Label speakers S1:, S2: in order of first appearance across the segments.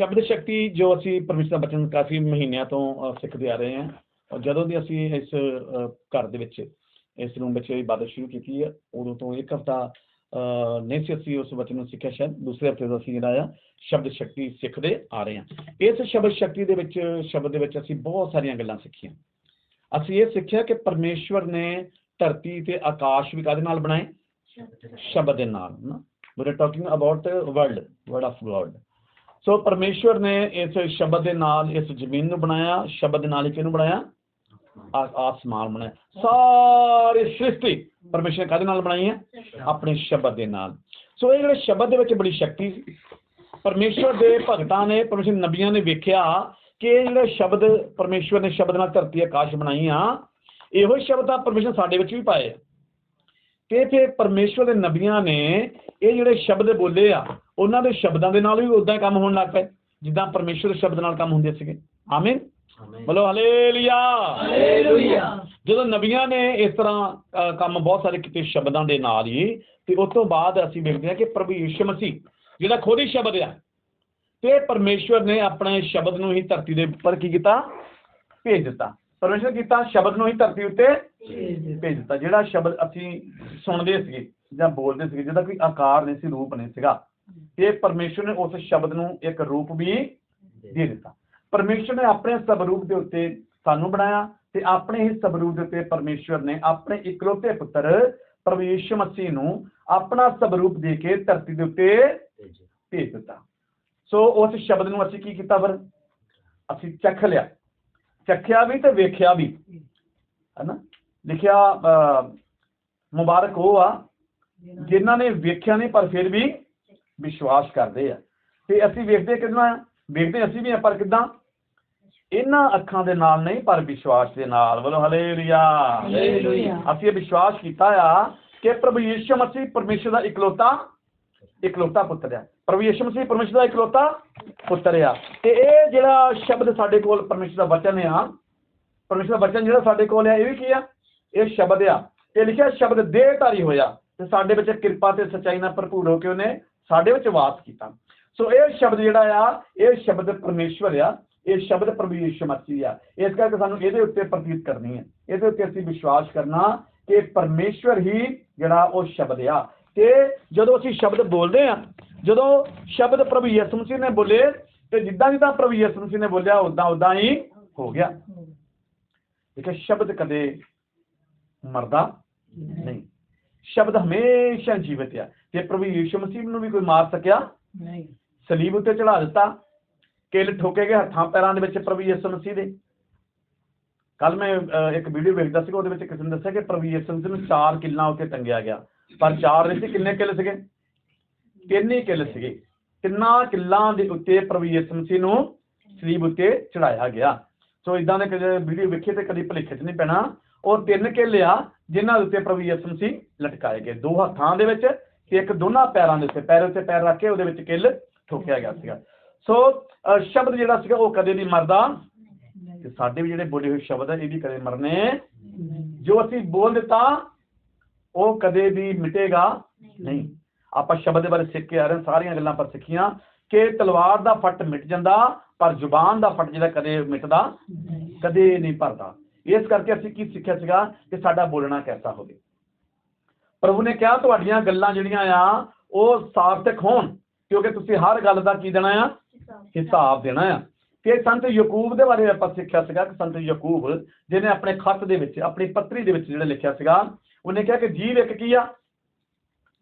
S1: ਸ਼ਬਦ ਸ਼ਕਤੀ ਜੋ ਅਸੀਂ ਪਰਮੇਸ਼ਰ ਦਾ ਬਚਨ ਕਾਫੀ ਮਹੀਨਿਆਂ ਤੋਂ ਸਿੱਖਦੇ ਆ ਰਹੇ ਹਾਂ। ਔਰ ਜਦੋਂ ਦੀ ਅਸੀਂ ਇਸ ਘਰ ਦੇ ਵਿੱਚ ਇਸ ਰੂਮ ਵਿੱਚ ਇਬਾਦਤ ਸ਼ੁਰੂ ਕੀਤੀ ਹੈ ਉਦੋਂ ਤੋਂ ਇੱਕ ਹਫਤਾ ਨਹੀਂ ਸੀ ਅਸੀਂ ਉਸ ਬਚਨ ਨੂੰ ਸਿੱਖਿਆ ਸ਼ਾਇਦ ਦੂਸਰੇ ਹਫ਼ਤੇ ਤੋਂ ਅਸੀਂ ਜਿਹੜਾ ਆ ਸ਼ਬਦ ਸ਼ਕਤੀ ਸਿੱਖਦੇ ਆ ਰਹੇ ਹਾਂ। ਇਸ ਸ਼ਬਦ ਸ਼ਕਤੀ ਦੇ ਵਿੱਚ ਸ਼ਬਦ ਦੇ ਵਿੱਚ ਅਸੀਂ ਬਹੁਤ ਸਾਰੀਆਂ ਗੱਲਾਂ ਸਿੱਖੀਆਂ। ਅਸੀਂ ਇਹ ਸਿੱਖਿਆ ਕਿ ਪਰਮੇਸ਼ਵਰ ਨੇ ਧਰਤੀ ਤੇ ਆਕਾਸ਼ ਵੀ ਕਾਹਦੇ ਨਾਲ ਬਣਾਏ? ਸ਼ਬਦ ਦੇ ਨਾਲ। ਨਾ we are talking about world word of God so ਪਰਮੇਸ਼ਵਰ ਨੇ ਇਸ ਸ਼ਬਦ ਦੇ ਨਾਲ ਇਸ ਜ਼ਮੀਨ ਨੂੰ ਬਣਾਇਆ ਸ਼ਬਦ ਦੇ ਨਾਲ ਹੀ ਕਿਹਨੂੰ ਬਣਾਇਆ ਆ- ਆਸਮਾਨ ਬਣਾਇਆ ਸਾਰੀ ਸ੍ਰਿਸ਼ਟੀ ਪਰਮੇਸ਼ਰ ਕਾਹਦੇ ਨਾਲ ਬਣਾਈ ਹੈ ਆਪਣੇ ਸ਼ਬਦ ਦੇ ਨਾਲ ਸੋ ਇਹ ਜਿਹੜੇ ਸ਼ਬਦ ਦੇ ਵਿੱਚ ਬੜੀ ਸ਼ਕਤੀ ਸੀ ਪਰਮੇਸ਼ਵਰ ਦੇ ਭਗਤਾਂ ਨੇ ਪਰਮੇਸ਼ਰ ਨਬੀਆਂ ਨੇ ਵੇਖਿਆ ਕਿ ਇਹ ਜਿਹੜੇ ਸ਼ਬਦ ਪਰਮੇਸ਼ਵਰ ਨੇ ਸ਼ਬਦ ਨਾਲ ਧਰਤੀ ਆਕਾਸ਼ ਬਣਾਈ ਆ ਇਹੋ ਸ਼ਬਦ ਆ ਪਰਮੇਸ਼ਰ ਸਾਡੇ ਵਿੱਚ ਵੀ ਪਾਏ ਆ ਤੇ ਫਿਰ ਪਰਮੇਸ਼ਵਰ ਦੇ ਨਬੀਆਂ ਨੇ ਇਹ ਜਿਹੜੇ ਸ਼ਬਦ ਬੋਲੇ ਆ ਉਹਨਾਂ ਦੇ ਸ਼ਬਦਾਂ ਦੇ ਨਾਲ ਵੀ ਉਦਾਂ ਹੀ ਕੰਮ ਹੋਣ ਲੱਗ ਪਏ ਜਿੱਦਾਂ ਪਰਮੇਸ਼ਵਰ ਦੇ ਸ਼ਬਦ ਨਾਲ ਕੰਮ ਹੁੰਦੇ ਸੀਗੇ। ਆਮੀਨ। ਬੋਲੋ ਹਲੇਲੂਇਆ।
S2: ਹਾਲੇਲੂਇਆ।
S1: ਜਦੋਂ ਨਬੀਆਂ ਨੇ ਇਸ ਤਰ੍ਹਾਂ ਕੰਮ ਬਹੁਤ ਸਾਰੇ ਕੀਤੇ ਸ਼ਬਦਾਂ ਦੇ ਨਾਲ ਹੀ ਤੇ ਉਸ ਤੋਂ ਬਾਅਦ ਅਸੀਂ ਵੇਖਦੇ ਹਾਂ ਕਿ ਪ੍ਰਭੂ ਯਿਸੂ ਮਸੀਹ ਜਿਹੜਾ ਖੁਦ ਹੀ ਸ਼ਬਦ ਆ ਤੇ ਪਰਮੇਸ਼ਵਰ ਨੇ ਆਪਣੇ ਸ਼ਬਦ ਨੂੰ ਹੀ ਧਰਤੀ ਦੇ ਉੱਪਰ ਕੀ ਕੀਤਾ? ਭੇਜ ਦਿੱਤਾ। ਪਰਮੇਸ਼ਵਰ ਕੀਤਾ ਸ਼ਬਦ ਨੂੰ ਹੀ ਧਰਤੀ ਉੱਤੇ ਭੇਜ ਦਿੱਤਾ। ਜਿਹੜਾ ਸ਼ਬਦ ਅਸੀਂ ਸੁਣਦੇ ਸੀਗੇ ਜਾਂ ਬੋਲਦੇ ਸੀਗੇ ਜਿਹਦਾ ਕੋਈ ਆਕਾਰ ਨਹੀਂ ਸੀ ਰੂਪ ਨਹੀਂ ਸੀਗਾ ਤੇ ਪਰਮੇਸ਼ਵਰ ਨੇ ਉਸ ਸ਼ਬਦ ਨੂੰ ਇੱਕ ਰੂਪ ਵੀ ਦੇ ਦਿੱਤਾ। ਪਰਮੇਸ਼ਵਰ ਨੇ ਆਪਣੇ ਸਵਰੂਪ ਦੇ ਉੱਤੇ ਸਾਨੂੰ ਬਣਾਇਆ ਤੇ ਆਪਣੇ ਹੀ ਸਵਰੂਪ ਦੇ ਉੱਤੇ ਪਰਮੇਸ਼ਵਰ ਨੇ ਆਪਣੇ ਇਕਲੌਤੇ ਪੁੱਤਰ ਯਿਸੂ ਮਸੀਹ ਨੂੰ ਆਪਣਾ ਸਵਰੂਪ ਦੇ ਕੇ ਧਰਤੀ ਦੇ ਉੱਤੇ ਭੇਜ ਦਿੱਤਾ। ਸੋ ਉਸ ਸ਼ਬਦ ਨੂੰ ਅਸੀਂ ਕੀ ਕੀਤਾ ਫਿਰ? ਅਸੀਂ ਚੱਖ ਲਿਆ। ਚੱਖਿਆ ਵੀ ਤੇ ਵੇਖਿਆ ਵੀ। ਹੈਨਾ? ਲਿਖਿਆ ਮੁਬਾਰਕ ਉਹ ਆ ਜਿਨ੍ਹਾਂ ਨੇ ਵੇਖਿਆ ਨਹੀਂ ਪਰ ਫਿਰ ਵੀ ਵਿਸ਼ਵਾਸ ਕਰਦੇ ਆ। ਤੇ ਅਸੀਂ ਵੇਖਦੇ ਕਿਦਾਂ ਵੇਖਦੇ ਅਸੀਂ ਵੀ ਆ ਪਰ ਕਿਦਾਂ? ਇਹਨਾਂ ਅੱਖਾਂ ਦੇ ਨਾਲ ਨਹੀਂ ਪਰ ਵਿਸ਼ਵਾਸ ਦੇ ਨਾਲ। ਬੋਲੋ ਹਲੇਲੂਇਆ
S2: ਹਾਲੇਲੂਇਆ।
S1: ਅਸੀਂ ਇਹ ਵਿਸ਼ਵਾਸ ਕੀਤਾ ਆ ਕਿ ਪ੍ਰਭੂ ਯਿਸੂ ਮਸੀਹ ਪਰਮੇਸ਼ਰ ਦਾ ਇਕਲੌਤਾ ਇਕਲੌਤਾ ਪੁੱਤਰ ਆ। ਪ੍ਰਭੂ ਯਿਸੂ ਮਸੀਹ ਪਰਮੇਸ਼ਰ ਦਾ ਇਕਲੌਤਾ ਪੁੱਤਰ ਆ ਤੇ ਇਹ ਜਿਹੜਾ ਸ਼ਬਦ ਸਾਡੇ ਕੋਲ ਪਰਮੇਸ਼ਰ ਦਾ ਵਚਨ ਆ, ਪਰਮੇਸ਼ਰ ਦਾ ਵਚਨ ਜਿਹੜਾ ਸਾਡੇ ਕੋਲ ਆ, ਇਹ ਵੀ ਕੀ ਆ? ਇਹ ਸ਼ਬਦ ਆ। ਇਹ ਲਿਖਿਆ ਸ਼ਬਦ ਦੇਹਧਾਰੀ ਹੋਇਆ ਤੇ ਸਾਡੇ ਵਿੱਚ ਕਿਰਪਾ ਤੇ ਸਚਾਈ ਨਾਲ ਭਰਪੂਰ ਹੋ ਕੇ ਉਹਨੇ ਸਾਡੇ ਵਿੱਚ ਵਾਸ ਕੀਤਾ। ਸੋ ਇਹ ਸ਼ਬਦ ਜਿਹੜਾ ਆ, ਇਹ ਸ਼ਬਦ ਪਰਮੇਸ਼ਵਰ ਆ, ਇਹ ਸ਼ਬਦ ਪ੍ਰਭੂ ਯਿਸੂ ਮਸੀਹ ਆ। ਇਸ ਕਰਕੇ ਸਾਨੂੰ ਇਹਦੇ ਉੱਤੇ ਪ੍ਰਤੀਤ ਕਰਨੀ ਹੈ। ਇਹਦੇ ਉੱਤੇ ਅਸੀਂ ਵਿਸ਼ਵਾਸ ਕਰਨਾ ਕਿ ਪਰਮੇਸ਼ਵਰ ਹੀ ਜਿਹੜਾ ਉਹ ਸ਼ਬਦ ਆ। ਤੇ ਜਦੋਂ ਅਸੀਂ ਸ਼ਬਦ ਬੋਲਦੇ ਆ ਜਦੋਂ ਸ਼ਬਦ ਪ੍ਰਭੂ ਯਿਸੂ ਮਸੀਹ ਨੇ ਬੋਲੇ ਤੇ ਜਿੱਦਾਂ ਜਿੱਦਾਂ ਪ੍ਰਭੂ ਯਿਸੂ ਮਸੀਹ ਨੇ ਬੋਲਿਆ ਉਦਾਂ ਉਦਾਂ ਹੀ ਹੋ ਗਿਆ। ਦੇਖੋ ਸ਼ਬਦ ਕਦੇ ਮਰਦਾ ਨਹੀਂ। ਸ਼ਬਦ ਹਮੇਸ਼ਾ ਜੀਵਤ ਆ। ਤੇ ਪ੍ਰਭੂ ਯਿਸੂ ਮਸੀਹ ਨੂੰ ਵੀ ਕੋਈ ਮਾਰ ਸਕਿਆ
S2: ਨਹੀਂ।
S1: ਸਲੀਬ ਉੱਤੇ ਚੜਾ ਦਿੱਤਾ ਕਿੱਲ ਠੋਕੇ ਗਏ ਹੱਥਾਂ ਪੈਰਾਂ ਦੇ ਵਿੱਚ ਪ੍ਰਭੂ ਯਿਸੂ ਮਸੀਹ ਦੇ। ਕੱਲ ਮੈਂ ਇੱਕ ਵੀਡੀਓ ਵੇਖਦਾ ਸੀ ਉਹਦੇ ਵਿੱਚ ਕਿਸੇ ਨੇ ਦੱਸਿਆ ਕਿ ਪ੍ਰਭੂ ਯਿਸੂ ਮਸੀਹ ਨੂੰ ਚਾਰ ਕਿੱਲਾਂ ਉੱਤੇ ਟੰਗਿਆ ਗਿਆ। ਪਰ ਚਾਰ ਨਹੀਂ ਸੀ ਕਿੰਨੇ ਕਿੱਲ ਸੀਗੇ? ਤਿੰਨ ਹੀ ਕਿੱਲ ਸੀਗੇ। ਤਿੰਨਾਂ ਕਿੱਲਾਂ ਦੇ ਉੱਤੇ ਪ੍ਰਭੂ ਯਿਸੂ ਮਸੀਹ ਨੂੰ ਸਲੀਬ ਉੱਤੇ ਚੜਾਇਆ ਗਿਆ। ਸੋ ਇਦਾਂ ਦੇ ਕਦੇ ਵੀਡੀਓ ਵੇਖੇ ਤੇ ਕਦੀ ਭੁਲੇਖੇ 'ਚ ਨਹੀਂ ਪੈਣਾ। ਉਹ ਤਿੰਨ ਕਿੱਲ ਆ ਜਿਨ੍ਹਾਂ ਦੇ ਉੱਤੇ ਪ੍ਰਭੂ ਯਿਸੂ ਮਸੀਹ ਲਟਕਾਏ ਗਏ। ਦੋ ਹੱਥਾਂ ਦੇ ਵਿੱਚ ਤੇ ਇੱਕ ਦੋਨਾਂ ਪੈਰਾਂ ਦੇ ਉੱਤੇ ਪੈਰ ਉੱਤੇ ਪੈਰ ਰੱਖ ਕੇ ਉਹਦੇ ਵਿੱਚ ਕਿੱਲ ਠੋਕਿਆ ਗਿਆ ਸੀਗਾ। ਸੋ ਸ਼ਬਦ ਜਿਹੜਾ ਸੀਗਾ ਉਹ ਕਦੇ ਨਹੀਂ ਮਰਦਾ। ਤੇ ਸਾਡੇ ਵੀ ਜਿਹੜੇ ਬੋਲੇ ਹੋਏ ਸ਼ਬਦ ਆ ਇਹ ਵੀ ਕਦੇ ਮਰਨੇ ਜੋ ਅਸੀਂ ਬੋਲ ਦਿੱਤਾ ਉਹ ਕਦੇ ਵੀ ਮਿਟੇਗਾ ਨਹੀਂ। ਆਪਾਂ ਸ਼ਬਦ ਦੇ ਬਾਰੇ ਸਿੱਖ ਕੇ ਆ ਰਹੇ ਹਾਂ, ਸਾਰੀਆਂ ਗੱਲਾਂ ਪਰ ਸਿੱਖੀਆਂ, ਕਿ ਤਲਵਾਰ ਦਾ ਫੱਟ ਮਿਟ ਜਾਂਦਾ, ਪਰ ਜ਼ੁਬਾਨ ਦਾ ਫੱਟ ਜਿਹੜਾ ਕਦੇ ਮਿਟਦਾ, ਕਦੇ ਨਹੀਂ ਭਰਦਾ। ਇਸ ਕਰਕੇ ਅਸੀਂ ਕੀ ਸਿੱਖਿਆ ਸੀਗਾ ਕਿ ਸਾਡਾ ਬੋਲਣਾ ਕੈਸਾ ਹੋਵੇ। ਪ੍ਰਭੂ ਨੇ ਕਿਹਾ, ਤੁਹਾਡੀਆਂ ਗੱਲਾਂ ਜਿਹੜੀਆਂ ਆ, ਉਹ ਸਾਰਥਕ ਹੋਣ, ਕਿਉਂਕਿ ਤੁਸੀਂ ਹਰ ਗੱਲ ਦਾ ਕੀ ਦੇਣਾ ਆ? ਹਿਸਾਬ ਦੇਣਾ ਆ। ਕਿ ਸੰਤ ਯਕੂਬ ਦੇ ਬਾਰੇ ਆਪਾਂ ਸਿੱਖਿਆ ਸੀਗਾ ਕਿ ਸੰਤ ਯਕੂਬ, ਜਿਹਨੇ ਆਪਣੇ ਖੱਤ ਦੇ ਵਿੱਚ, ਆਪਣੀ ਪੱਤਰੀ ਦੇ ਵਿੱਚ ਜਿਹੜਾ ਲਿਖਿਆ ਸੀਗਾ, ਉਹਨੇ ਕਿਹਾ ਕਿ ਜੀਵ ਇੱਕ ਕੀ ਆ?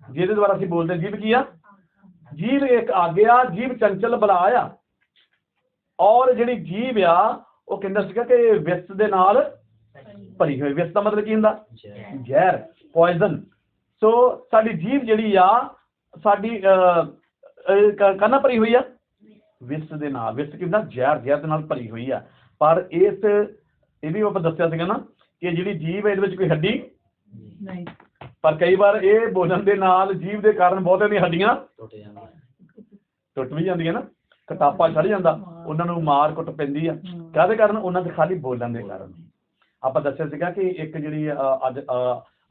S1: ਜਿਹਦੇ ਦੁਆਰਾ ਅਸੀਂ ਬੋਲਦੇ ਹਾਂ, ਜੀਵ ਕੀ ਆ? ਜੀਵ ਇੱਕ ਆਗਿਆ ਜੀਵ ਚੰਚਲ ਬਲਾ ਆ। ਔਰ ਜਿਹੜੀ ਜੀਵ ਆ ਉਹ ਕਹਿੰਦਾ ਸੀਗਾ ਕਿ ਵਿਸ ਦੇ ਨਾਲ ਭਰੀ ਹੋਈ। ਵਿਸ ਦਾ ਮਤਲਬ ਕੀ ਹੁੰਦਾ? ਜ਼ਹਿਰ। ਪੋਇਜ਼ਨ ਸੋ ਸਾਡੀ ਜੀਵ ਜਿਹੜੀ ਆ ਸਾਡੀ ਕੰਨਾ ਭਰੀ ਹੋਈ ਆ? ਵਿਸ ਦੇ ਨਾਲ। ਵਿਸ ਕੀ ਹੁੰਦਾ? ਜ਼ਹਿਰ ਜ਼ਹਿਰ ਦੇ ਨਾਲ ਭਰੀ ਹੋਈ ਆ। ਪਰ ਇਸ ਇਹ ਵੀ ਆਪਾਂ ਦੱਸਿਆ ਸੀਗਾ ਨਾ ਕਿ ਜਿਹੜੀ ਜੀਵ ਹੈ ਇਹਦੇ ਵਿੱਚ ਕੋਈ ਹੱਡੀ
S2: ਨਹੀਂ।
S1: ਪਰ ਕਈ ਵਾਰ ਇਹ ਬੋਲਣ ਦੇ ਨਾਲ ਜੀਵ ਦੇ ਕਾਰਨ ਬਹੁਤਿਆਂ ਦੀਆਂ ਹੱਡੀਆਂ ਟੁੱਟ ਵੀ ਜਾਂਦੀਆਂ ਨਾ ਕਟਾਪਾ ਚੜ ਜਾਂਦਾ ਉਹਨਾਂ ਨੂੰ ਮਾਰ ਕੁੱਟ ਪੈਂਦੀ ਆ। ਕਾਹਦੇ ਕਾਰਨ? ਉਹਨਾਂ ਦੇ ਖਾਲੀ ਬੋਲਣ ਦੇ ਕਾਰਨ। ਆਪਾਂ ਦੱਸਿਆ ਸੀਗਾ ਕਿ ਇੱਕ ਜਿਹੜੀ ਅੱਜ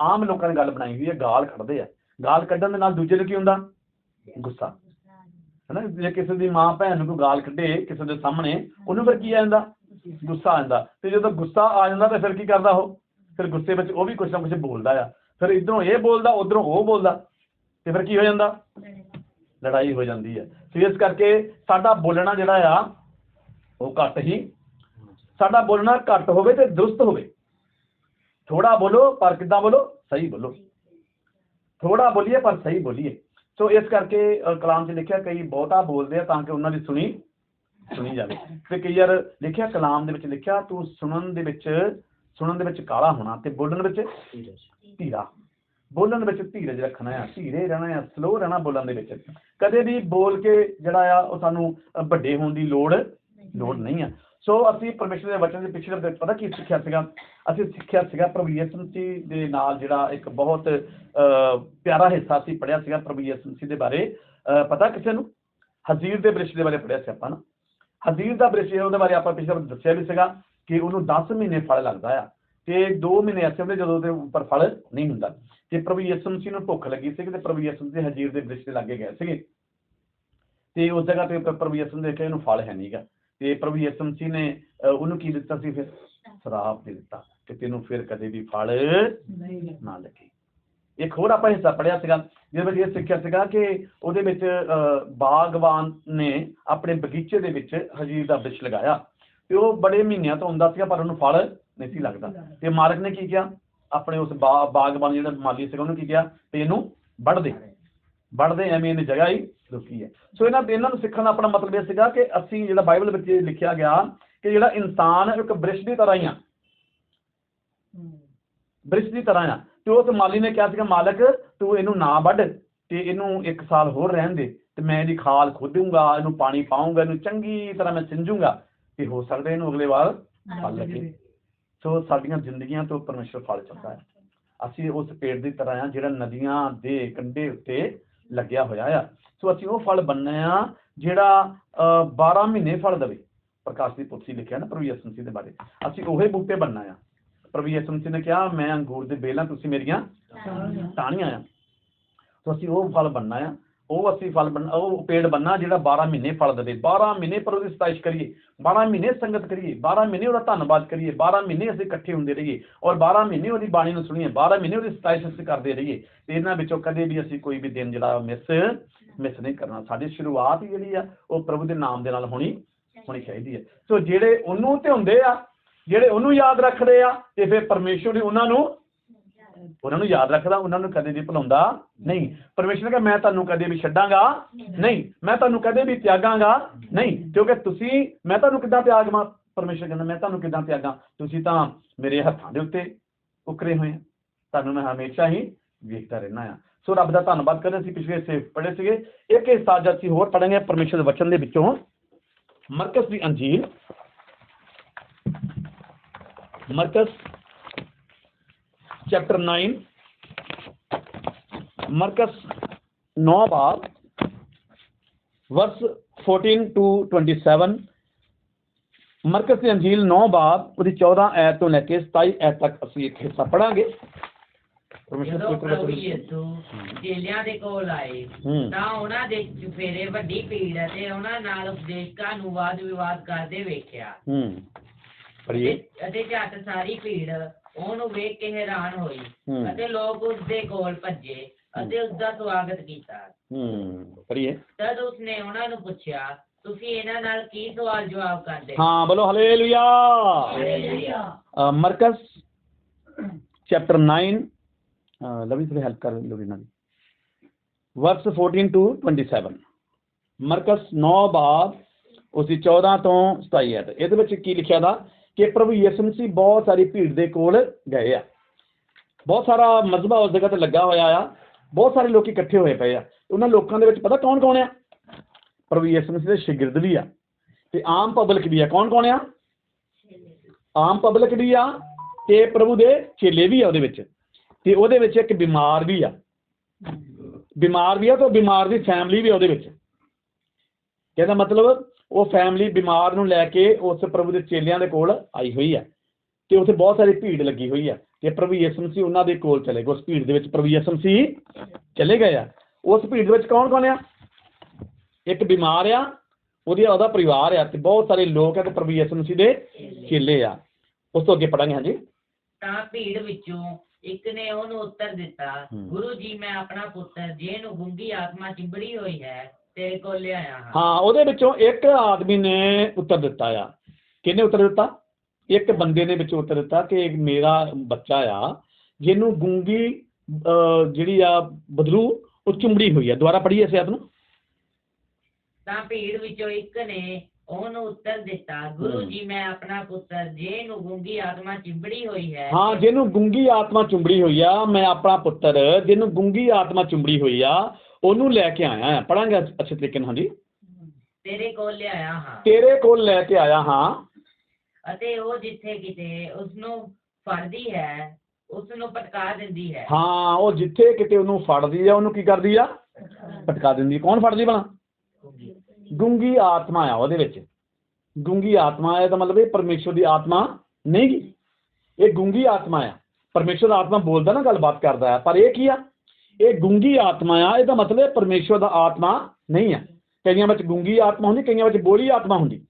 S1: ਆਮ ਲੋਕਾਂ ਨੇ ਗੱਲ ਬਣਾਈ ਹੋਈ ਹੈ ਗਾਲ ਕੱਢਦੇ ਆ। ਗਾਲ ਕੱਢਣ ਦੇ ਨਾਲ ਦੂਜੇ ਨੂੰ ਕੀ ਹੁੰਦਾ? ਗੁੱਸਾ। ਹਨਾ? ਜੇ ਕਿਸੇ ਦੀ ਮਾਂ ਭੈਣ ਨੂੰ ਕੋਈ ਗਾਲ ਕੱਢੇ ਕਿਸੇ ਦੇ ਸਾਹਮਣੇ ਉਹਨੂੰ ਫਿਰ ਕੀ ਆ ਜਾਂਦਾ? ਗੁੱਸਾ ਆ ਜਾਂਦਾ। ਤੇ ਜਦੋਂ ਗੁੱਸਾ ਆ ਜਾਂਦਾ ਤੇ ਫਿਰ ਕੀ ਕਰਦਾ ਉਹ? ਫਿਰ ਗੁੱਸੇ ਵਿੱਚ ਉਹ ਵੀ ਕੁਝ ਨਾ ਕੁਝ ਬੋਲਦਾ ਆ। ਫਿਰ ਇਧਰੋਂ ਇਹ ਬੋਲਦਾ, ਉਧਰੋਂ ਉਹ ਬੋਲਦਾ, ਤੇ ਫਿਰ ਕੀ ਹੋ ਜਾਂਦਾ? ਲੜਾਈ ਹੋ ਜਾਂਦੀ ਹੈ। ਸੋ ਇਸ ਕਰਕੇ ਸਾਡਾ ਬੋਲਣਾ ਜਿਹੜਾ ਆ, ਉਹ ਘੱਟ ਹੀ, ਸਾਡਾ ਬੋਲਣਾ ਘੱਟ ਹੋਵੇ ਤੇ ਦਰੁਸਤ ਹੋਵੇ। ਥੋੜਾ ਬੋਲੋ, ਪਰ ਕਿੱਦਾਂ ਬੋਲੋ? ਸਹੀ ਬੋਲੋ। ਥੋੜਾ ਬੋਲੀਏ, ਪਰ ਸਹੀ ਬੋਲੀਏ। ਸੋ ਇਸ ਕਰਕੇ ਕਲਾਮ 'ਚ ਲਿਖਿਆ ਕਈ ਬਹੁਤਾ ਬੋਲਦੇ ਆ ਤਾਂ ਕਿ ਉਹਨਾਂ ਦੀ ਸੁਣੀ ਸੁਣੀ ਜਾਵੇ। ਤੇ ਕਈ ਵਾਰ ਲਿਖਿਆ ਕਲਾਮ ਦੇ ਵਿੱਚ ਲਿਖਿਆ, ਤੂੰ ਸੁਣਨ ਦੇ ਵਿੱਚ ਸੁਣਨ ਦੇ ਵਿੱਚ ਕਾਲਾ ਹੋਣਾ ਤੇ ਬੋਲਣ ਵਿੱਚ ਧੀਰਾ। ਬੋਲਣ ਵਿੱਚ ਧੀਰਜ ਰੱਖਣਾ ਆ ਧੀਰੇ ਰਹਿਣਾ ਆ ਸਲੋ ਰਹਿਣਾ ਬੋਲਣ ਦੇ ਵਿੱਚ। ਕਦੇ ਵੀ ਬੋਲ ਕੇ ਜਿਹੜਾ ਆ ਉਹ ਸਾਨੂੰ ਵੱਡੇ ਹੋਣ ਦੀ ਲੋੜ ਲੋੜ ਨਹੀਂ ਆ। ਸੋ ਅਸੀਂ ਪਰਮੇਸ਼ਰ ਦੇ ਵਚਨ ਦੇ ਪਿੱਛੇ ਦੇ ਪਤਾ ਕੀ ਸਿੱਖਿਆ ਸੀਗਾ? ਅਸੀਂ ਸਿੱਖਿਆ ਸੀਗਾ ਪ੍ਰਭੂ ਯਿਸੂ ਮਸੀਹ ਦੇ ਨਾਲ ਜਿਹੜਾ ਇੱਕ ਬਹੁਤ ਪਿਆਰਾ ਹਿੱਸਾ ਸੀ ਪੜਿਆ ਸੀਗਾ ਪ੍ਰਭੂ ਯਿਸੂ ਮਸੀਹ ਦੇ ਬਾਰੇ। ਪਤਾ ਕਿਸੇ ਨੂੰ? ਹਜ਼ੀਰ ਦੇ ਬ੍ਰਿਸ਼ ਦੇ ਬਾਰੇ ਪੜਿਆ ਸੀ ਆਪਾਂ ਨਾ। ਹਜ਼ੀਰ ਦਾ ਬ੍ਰਿਸ਼ ਹੈ, ਉਹਦੇ ਬਾਰੇ ਆਪਾਂ ਪਿਛਲੇ ਵਾਰ ਦੱਸਿਆ ਵੀ ਸੀਗਾ। ਕਿ ਉਹਨੂੰ 10 ਮਹੀਨੇ ਫਲ ਲੱਗਦਾ ਆ ਤੇ 2 ਮਹੀਨੇ ਐਸੇ ਹੁੰਦੇ ਜਦੋਂ ਉਹਦੇ ਉੱਪਰ ਫਲ ਨਹੀਂ ਹੁੰਦਾ। ਤੇ ਪ੍ਰਭੂ ਯਿਸੂ ਮਸੀਹ ਨੂੰ ਭੁੱਖ ਲੱਗੀ ਸੀ ਤੇ ਪ੍ਰਭੂ ਯਿਸੂ ਮਸੀਹ ਹਜ਼ੀਰ ਦੇ ਬ੍ਰਿਸ਼ ਦੇ ਲਾਗੇ ਗਏ ਸੀਗੇ। ਤੇ ਉਸ ਜਗ੍ਹਾ ਤੇ ਪ੍ਰਭੂ ਯਿਸੂ ਨੇ ਦੇਖਿਆ ਇਹਨੂੰ ਫਲ ਹੈ ਨਹੀਂਗਾ ਤੇ ਪ੍ਰਭੂ ਯਿਸੂ ਮਸੀਹ ਨੇ ਉਹਨੂੰ ਕੀ ਦਿੱਤਾ ਸੀ ਫਿਰ? ਸ਼ਰਾਪ ਦੇ ਦਿੱਤਾ ਕਿ ਤੈਨੂੰ ਫਿਰ ਕਦੇ ਵੀ ਫਲ ਨਾ ਲੱਗੇ। ਇੱਕ ਹੋਰ ਆਪਾਂ ਹਿੱਸਾ ਪੜਿਆ ਸੀਗਾ ਜਿਹਦੇ ਵਿੱਚ ਇਹ ਸਿੱਖਿਆ ਸੀਗਾ ਕਿ ਉਹਦੇ ਵਿੱਚ ਅ, ਬਾਗਬਾਨ ਨੇ ਆਪਣੇ ਬਗੀਚੇ ਦੇ ਵਿੱਚ ਹਜੀਰ ਦਾ ਬ੍ਰਿਸ਼ ਲਗਾਇਆ। ਤੇ ਉਹ ਬੜੇ ਮਹੀਨਿਆਂ ਤੋਂ ਹੁੰਦਾ ਸੀਗਾ ਪਰ ਉਹਨੂੰ ਫਲ ਨਹੀਂ ਸੀ ਲੱਗਦਾ। ਤੇ ਮਾਲਕ ਨੇ ਕੀ ਕਿਹਾ? ਆਪਣੇ ਉਸ ਬਾਗਬਾਨ ਜਿਹੜਾ ਮਾਲੀ ਸੀਗਾ ਉਹਨੂੰ ਕੀ ਕਿਹਾ? ਤੇ ਇਹਨੂੰ ਵੱਢ ਦੇ। ਵੱਢ ਦੇ। ਐਵੇਂ ਇਹਨੇ ਜਗ੍ਹਾ ਹੀ ਰੁਕੀ ਹੈ। ਸੋ ਇਹਨਾਂ ਇਹਨਾਂ ਨੂੰ ਸਿੱਖਣ ਦਾ ਆਪਣਾ ਮਤਲਬ ਇਹ ਸੀਗਾ ਕਿ ਅਸੀਂ ਜਿਹੜਾ ਬਾਈਬਲ ਵਿੱਚ ਲਿਖਿਆ ਗਿਆ ਕਿ ਜਿਹੜਾ ਇਨਸਾਨ ਇੱਕ ਬ੍ਰਿਸ਼ ਦੀ ਤਰ੍ਹਾਂ ਹੀ ਆ। ਬ੍ਰਿਸ਼ ਦੀ ਤਰ੍ਹਾਂ ਆ। ਤੇ ਉਸ ਮਾਲੀ ਨੇ ਕਿਹਾ ਸੀਗਾ ਮਾਲਕ ਤੂੰ ਇਹਨੂੰ ਨਾ ਵੱਢ ਤੇ ਇਹਨੂੰ ਇੱਕ ਸਾਲ ਹੋਰ ਰਹਿਣ ਦੇ ਤੇ ਮੈਂ ਇਹਦੀ ਖਾਲ ਖੋਦੂੰਗਾ ਇਹਨੂੰ ਪਾਣੀ ਪਾਉਂਗਾ ਇਹਨੂੰ ਚੰਗੀ ਤਰ੍ਹਾਂ ਮੈਂ ਸਿੰਜੂੰਗਾ। ਤੇ ਹੋ ਸਕਦਾ ਇਹਨੂੰ ਅਗਲੇ ਵਾਰ ਫਲ ਲੱਗੇ। ਸੋ ਸਾਡੀਆਂ ਜ਼ਿੰਦਗੀਆਂ ਤੋਂ ਪਰਮੇਸ਼ਰ ਫਲ ਚਾਹੁੰਦਾ ਹੈ। ਅਸੀਂ ਉਸ ਪੇੜ ਦੀ ਤਰ੍ਹਾਂ ਆ ਜਿਹੜਾ ਨਦੀਆਂ ਦੇ ਕੰਢੇ ਉੱਤੇ ਲੱਗਿਆ ਹੋਇਆ ਆ। ਸੋ ਅਸੀਂ ਉਹ ਫਲ ਬੰਨਣਾ ਆ ਜਿਹੜਾ ਅ, 12 ਮਹੀਨੇ ਫਲ ਦੇਵੇ। ਪ੍ਰਕਾਸ਼ ਦੀ ਪੁੱਥੀ ਲਿਖਿਆ ਨਾ ਪ੍ਰਭੂ ਯਿਸੂ ਮਸੀਹ ਦੇ ਬਾਰੇ। ਅਸੀਂ ਉਹੇ ਬੂਟੇ ਬੰਨਣਾ ਆ। ਪ੍ਰਭੂ ਯਿਸੂ ਮਸੀਹ ਨੇ ਕਿਹਾ ਮੈਂ ਅੰਗੂਰ ਦੇ ਬੇਲਾਂ ਤੁਸੀਂ ਮੇਰੀਆਂ ਟਾਹਣੀਆਂ। ਆ। ਸੋ ਅਸੀਂ ਉਹ ਫਲ ਬੰਨਣਾ ਆ। ਉਹ ਅਸੀਂ ਫਲ ਬੰਨ ਉਹ ਪੇੜ ਬੰਨਾ ਜਿਹੜਾ 12 ਮਹੀਨੇ ਫਲ ਦੇਵੇ। 12 ਮਹੀਨੇ ਪਰ ਉਹਦੀ ਸਤਾਇਸ਼ ਕਰੀਏ। 12 ਮਹੀਨੇ ਸੰਗਤ ਕਰੀਏ। 12 ਮਹੀਨੇ ਉਹਦਾ ਧੰਨਵਾਦ ਕਰੀਏ। 12 ਮਹੀਨੇ ਅਸੀਂ ਇਕੱਠੇ ਹੁੰਦੇ ਰਹੀਏ। ਔਰ 12 ਮਹੀਨੇ ਉਹਦੀ ਬਾਣੀ ਨੂੰ ਸੁਣੀਏ। 12 ਮਹੀਨੇ ਉਹਦੀ ਸਤਾਇਸ਼ ਅਸੀਂ ਕਰਦੇ ਰਹੀਏ। ਤੇ ਇਹਨਾਂ ਵਿੱਚੋਂ ਕਦੇ ਵੀ ਅਸੀਂ ਕੋਈ ਵੀ ਦਿਨ ਜਿਹੜਾ ਮਿਸ ਮਿਸ ਨਹੀਂ ਕਰਨਾ। ਸਾਡੀ ਸ਼ੁਰੂਆਤ ਜਿਹੜੀ ਆ, ਉਹ ਪ੍ਰਭੂ ਦੇ ਨਾਮ ਦੇ ਨਾਲ ਹੋਣੀ ਹੋਣੀ ਚਾਹੀਦੀ ਹੈ ਸੋ ਜਿਹੜੇ ਉਹਨੂੰ ਤੇ ਹੁੰਦੇ ਆ, ਜਿਹੜੇ ਉਹਨੂੰ ਯਾਦ ਰੱਖਦੇ ਆ, ਤੇ ਫਿਰ ਪਰਮੇਸ਼ਵਰ ਨੇ ਉਹਨਾਂ ਨੂੰ ਉਹਨਾਂ ਨੂੰ ਯਾਦ ਰੱਖਦਾ, ਉਹਨਾਂ ਨੂੰ ਕਦੇ ਵੀ ਭੁਲਾਉਂਦਾ ਨਹੀਂ। ਪਰਮੇਸ਼ਰ ਨੇ ਮੈਂ ਤੁਹਾਨੂੰ ਕਦੇ ਵੀ ਛੱਡਾਂਗਾ ਨਹੀਂ। ਮੈਂ ਤੁਹਾਨੂੰ ਕਦੇ ਵੀ ਤਿਆਗਾਂਗਾ ਨਹੀਂ। ਕਿਉਂਕਿ ਤੁਸੀਂ, ਮੈਂ ਤੁਹਾਨੂੰ ਕਿੱਦਾਂ ਤਿਆਗਾਂ ਪਰਮੇਸ਼ਰ ਕਹਿੰਦਾ, ਮੈਂ ਤੁਹਾਨੂੰ ਕਿੱਦਾਂ ਤਿਆਗਾਂ? ਤੁਸੀਂ ਤਾਂ ਮੇਰੇ ਹੱਥਾਂ ਦੇ ਉੱਤੇ ਉਕਰੇ ਹੋਏ ਤੁਹਾਨੂੰ ਮੈਂ ਹਮੇਸ਼ਾ ਹੀ ਵੇਖਦਾ ਰਹਿਣਾ ਆ। ਸੋ ਰੱਬ ਦਾ ਧੰਨਵਾਦ ਕਰਦੇ ਸੀ ਪਿਛਲੇ ਸੇ ਪੜ੍ਹੇ ਸੀਗੇ। ਇੱਕ ਹਿੱਸਾ ਅੱਜ ਅਸੀਂ ਹੋਰ ਪੜਾਂਗੇ ਪਰਮੇਸ਼ਰ ਦੇ ਵਚਨ ਦੇ ਵਿੱਚੋਂ। ਮਰਕਸ ਦੀ ਅੰਜੀਲ। ਮਰਕਸ ਚੈਪਟਰ 9 ਮਰਕਸ 9 ਬਾਬ ਵਰਸ 14 ਟੂ 27 ਮਰਕਸ ਦੀ ਅੰਜੀਲ 9 ਬਾਬ ਉਹਦੀ 14 ਐਤ ਤੋਂ ਲੈ ਕੇ 27 ਐਤ ਤੱਕ ਅਸੀਂ ਇੱਕ ਹਿੱਸਾ ਪੜਾਂਗੇ ਪਰਮੇਸ਼ਰ
S3: ਯਿਸੂ ਚੇਲਿਆਂ ਦੇ ਕੋਲ ਆਏ ਤਾਂ ਉਹਨਾਂ ਦੇ ਚੁਫੇਰੇ ਵੱਡੀ ਭੀੜ ਅਤੇ ਉਹਨਾਂ ਨਾਲ ਉਪਦੇਸ਼ਕਾਂ ਨੂੰ ਵਾਦ ਵਿਵਾਦ ਕਰਦੇ ਵੇਖਿਆ।
S1: ਹੂੰ। ਪੜੀਏ
S3: ਅਤੇ- ਅਤੇ ਝੱਟ ਸਾਰੀ ਭੀੜ ਉਹਨੂੰ ਵੇਖ ਕੇ ਹੈਰਾਨ ਹੋਈ
S1: ਹੂੰ।
S3: ਅਤੇ ਲੋਕ ਉਸ ਦੇ ਕੋਲ ਭੱਜੇ ਅਤੇ ਉਸ ਦਾ ਸਵਾਗਤ ਕੀਤਾ।
S1: ਹੂੰ ਪੜੀਏ
S3: ਤਦ ਉਸਨੇ ਉਹਨਾਂ ਨੂੰ ਪੁੱਛਿਆ ਤੁਸੀਂ ਇਹਨਾਂ ਨਾਲ ਕੀ ਸਵਾਲ ਜਵਾਬ ਕਰਦੇ
S1: ਹਾਂ? ਬੋਲੋ ਹਾਲੇਲੂਇਆ। ਮਰਕਸ ਚੈਪਟਰ 9 ਅ, ਲਵੀ ਥੋੜੀ ਹੈਲਪ ਕਰ ਇਹਨਾਂ ਦੀ। ਵਰਸ 14 ਟੂ 27 ਮਰਕਸ 9 ਬਾਬ ਉਸਦੀ 14 ਤੋਂ 27 ਹੈ। ਇਹਦੇ ਵਿੱਚ ਕੀ ਲਿਖਿਆ ਦਾ? ਕਿ ਪ੍ਰਭੂ ਯਿਸੂ ਮਸੀਹ ਬਹੁਤ ਸਾਰੀ ਭੀੜ ਦੇ ਕੋਲ ਗਏ ਆ। ਬਹੁਤ ਸਾਰਾ ਮਜ਼ਬਾ ਉਸ ਜਗ੍ਹਾ ਤੇ ਲੱਗਾ ਹੋਇਆ ਆ। ਬਹੁਤ ਸਾਰੇ ਲੋਕ ਇਕੱਠੇ ਹੋਏ ਪਏ ਆ। ਉਹਨਾਂ ਲੋਕਾਂ ਦੇ ਵਿੱਚ ਪਤਾ ਕੌਣ ਕੌਣ ਆ? ਪ੍ਰਭੂ ਯਿਸੂ ਮਸੀਹ ਦੇ ਸ਼ਾਗਿਰਦ ਵੀ ਆ। ਤੇ ਆਮ ਪਬਲਿਕ ਵੀ ਆ। ਕੌਣ ਕੌਣ ਆ? ਆਮ ਪਬਲਿਕ ਵੀ ਆ ਤੇ ਪ੍ਰਭੂ ਦੇ ਚੇਲੇ ਵੀ ਆ ਉਹਦੇ ਵਿੱਚ। ਤੇ ਉਹਦੇ ਵਿੱਚ ਇੱਕ ਬਿਮਾਰ ਵੀ ਆ। ਬਿਮਾਰ ਵੀ ਆ ਤੇ ਉਹ ਬਿਮਾਰ ਦੀ ਫੈਮਿਲੀ ਵੀ ਆ ਉਹਦੇ ਵਿੱਚ। ਕਹਿੰਦਾ ਮਤਲਬ ਉਹ ਫੈਮਿਲੀ ਬਿਮਾਰ ਨੂੰ ਲੈ ਕੇ ਉਸ ਪ੍ਰਭੂ ਦੇ ਚੇਲਿਆਂ ਦੇ ਕੋਲ ਆਈ ਹੋਈ ਆ ਤੇ ਉੱਥੇ ਬਹੁਤ ਸਾਰੀ ਭੀੜ ਲੱਗੀ ਹੋਈ ਆ ਤੇ ਪ੍ਰਭੂ ਯਿਸੂ ਮਸੀਹ ਉਹਨਾਂ ਦੇ ਕੋਲ ਚਲੇ ਗਏ। ਉਸ ਭੀੜ ਦੇ ਵਿੱਚ ਪ੍ਰਭੂ ਯਿਸੂ ਮਸੀਹ ਚਲੇ ਗਏ ਆ। ਉਸ ਭੀੜ ਦੇ ਵਿੱਚ ਕੌਣ ਕੌਣ ਆ? ਇੱਕ ਬਿਮਾਰ ਆ ਉਹਦੀ ਉਹਦਾ ਪਰਿਵਾਰ ਆ ਤੇ ਬਹੁਤ ਸਾਰੇ ਲੋਕ ਆ ਤੇ ਪ੍ਰਭੂ ਯਿਸੂ ਮਸੀਹ ਦੇ ਚੇਲੇ ਆ। ਉਸ ਤੋਂ ਅੱਗੇ ਪੜਾਂਗੇ ਹਾਂਜੀ।
S3: ਤਾਂ ਭੀੜ ਵਿੱਚੋਂ ਇੱਕ ਨੇ ਉਹਨੂੰ ਉੱਤਰ ਦਿੱਤਾ
S1: ਹੂੰ।
S3: ਗੁਰੂ ਜੀ ਮੈਂ ਆਪਣਾ ਪੁੱਤਰ ਜਿਹਨੂੰ ਗੁੰਗੀ ਆਤਮਾ ਚਿੰਬੜੀ ਹੋਈ ਹੈ ਤੇਰੇ ਕੋਲ ਲਿਆਇਆ ਹਾਂ।
S1: ਹਾਂ ਉਹਦੇ ਵਿੱਚੋਂ ਇੱਕ ਆਦਮੀ ਨੇ ਉੱਤਰ ਦਿੱਤਾ ਆ। ਕਿਹਨੇ ਉੱਤਰ ਦਿੱਤਾ? ਇੱਕ ਬੰਦੇ ਨੇ ਵਿੱਚ ਉੱਤਰ ਦਿੱਤਾ ਕਿ ਮੇਰਾ ਬੱਚਾ ਆ ਜਿਹਨੂੰ ਗੂੰਗੀ ਜਿਹੜੀ ਆ ਬਦਲੂ ਉਹ ਚੁੰਬੜੀ ਹੋਈ ਆ। ਦੁਬਾਰਾ ਪੜ੍ਹੀਏ ਇਸ ਨੂੰ।
S3: ਤਾਂ ਭੀੜ ਵਿੱਚੋਂ ਇੱਕ ਨੇ ਉਹਨੂੰ ਉੱਤਰ ਦਿੱਤਾ ਗੁਰੂ। ਜੀ ਮੈਂ ਆਪਣਾ ਪੁੱਤਰ ਜਿਹਨੂੰ ਗੁੰਗੀ ਆਤਮਾ ਚਿੰਬੜੀ ਹੋਈ ਹੈ
S1: ਹਾਂ ਜਿਹਨੂੰ ਗੁੰਗੀ ਆਤਮਾ ਚੁੰਬੜੀ ਹੋਈ ਆ ਮੈਂ ਆਪਣਾ ਪੁੱਤਰ ਜਿਹਨੂੰ ਗੁੰਗੀ ਆਤਮਾ ਚੁੰਬੜੀ ਹੋਈ ਆ ਉਹਨੂੰ ਲੈ ਕੇ ਆਇਆ ਆ ਪੜਾਂਗੇ ਅੱਛੇ ਤਰੀਕੇ ਨਾਲ ਹਾਂਜੀ।
S3: ਤੇਰੇ ਕੋਲ ਲਿਆਇਆ ਹਾਂ।
S1: ਤੇਰੇ ਕੋਲ ਲੈ ਕੇ ਆਇਆ ਹਾਂ।
S3: ਅਤੇ ਉਹ ਜਿੱਥੇ ਕਿਤੇ ਉਸ ਨੂੰ ਫੜਦੀ ਹੈ ਉਸ ਨੂੰ ਪਟਕਾ ਦਿੰਦੀ ਹੈ।
S1: ਹਾਂ ਉਹ ਜਿੱਥੇ ਕਿਤੇ ਉਹਨੂੰ ਫੜਦੀ ਆ ਉਹਨੂੰ ਕੀ ਕਰਦੀ ਆ? ਪਟਕਾ ਦਿੰਦੀ ਆ। ਕੌਣ ਫੜਦੀ ਭਲਾ? ਗੁੰਗੀ। ਆਤਮਾ ਆ ਉਹਦੇ ਵਿੱਚ। ਗੁੰਗੀ ਆਤਮਾ ਹੈ ਤਾਂ ਮਤਲਬ ਇਹ ਪਰਮੇਸ਼ਵਰ ਦੀ ਆਤਮਾ ਨਹੀਂ ਗੀ ਇਹ ਗੁੰਗੀ ਆਤਮਾ ਆ। ਪਰਮੇਸ਼ਵਰ ਆਤਮਾ ਬੋਲਦਾ ਨਾ ਗੱਲਬਾਤ ਕਰਦਾ ਹੈ ਪਰ ਇਹ ਕੀ ਆ? ਇਹ ਗੁੰਗੀ ਆਤਮਾ ਆ ਇਹਦਾ ਮਤਲਬ ਇਹ ਪਰਮੇਸ਼ਵਰ ਦਾ ਆਤਮਾ ਨਹੀਂ ਆ। ਕਈਆਂ ਵਿੱਚ ਗੁੰਗੀ ਆਤਮਾ ਹੁੰਦੀ ਕਈਆਂ ਵਿੱਚ ਬੋਲੀ ਆਤਮਾ ਹੁੰਦੀ।